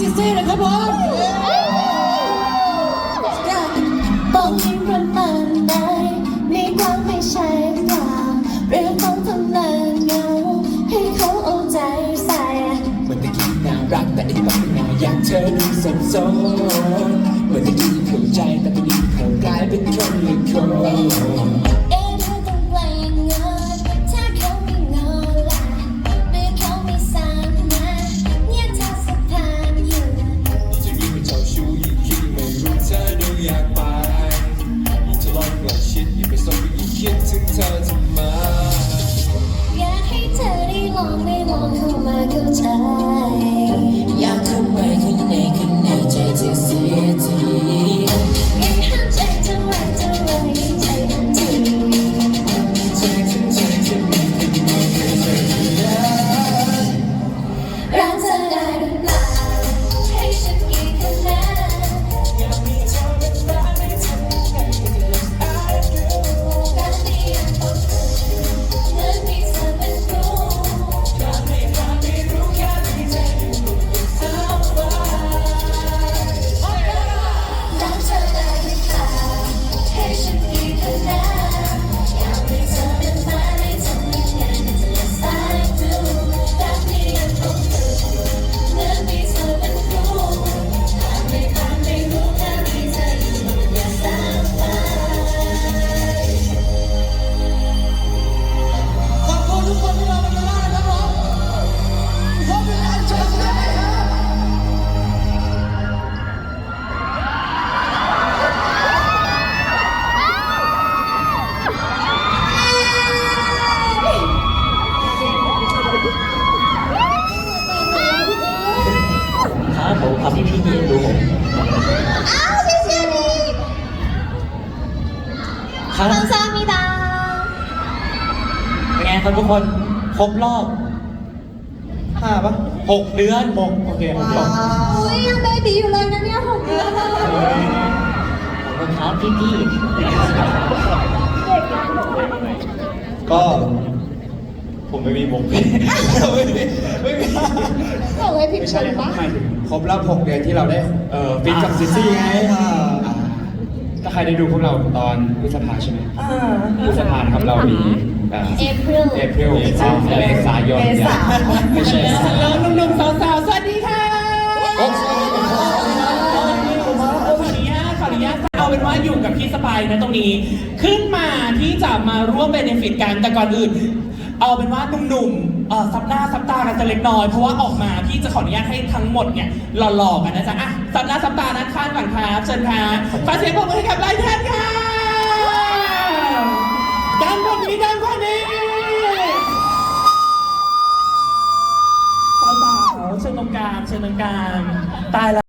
ซิซี่นะครับผมบอกให้ประมาณไหนในความไม่ใช่เปล่าเรื่องของทำนานเงาให้เขาเอาใจใส่เหมือนตะกี้น่ารักแต่อีกแบบน่าอยากเธอดูสับสนเหมือนตะกี้เข้าใจแต่ตอนนี้เขากลายเป็นคนละคน ไม่ลองได้มองเข้ามาเข้าใจ ครับ 감사합니다 เป็นไงครับทุกคนครบรอบห้าปะหกเดือนหกโอเคหกเดือน อุ้ยยังเบบีอยู่เลยนะเนี่ยหกเดือนแล้ว ขอบคุณครับพี่พี่ ก็ผมไม่มีมุกไม่มีไม่มี บอกให้ผิด ไม่ ค ใช่ นปะ หมายถึงครบรอบ6เดือนที่เราได้เอ่อฟิตกับซิซี่ไงถ้าใคร ได้ดูพวกเราตอนพฤษภาใช่ไหมพฤษภานะครับเรามีเอ่อเอพริลเอพริลเมษายนเนี่ยไม่ใช่แล้วหนุ่มๆสาวๆ สวัสดีค่ะโอ้ขออนุญาตขออนุญาตเอาเป็นว่าอยู่กับพี่สปายนะตรงนี้ ขึ้นมาที่จะมาร่วมเบนฟิตกันแต่ก่อนอื่น เอาเป็นว่าหนุ่มๆ เอ่อซับหน้าซับตากันจะเล็กน้อย เพราะว่าออกมาพี่จะขออนุญาตให้ทั้งหมดเนี่ยหล่อๆกันนะจ๊ะอะซับหน้าซับตาด้านข้างก่อนครับเชิญครับขอเสียงปรบมือให้กับไลท์แทนค่ะดังกว่านี้ดังกว่านี้สาวๆเชิญตรงกลางเชิญตรงกลางตายแล้ว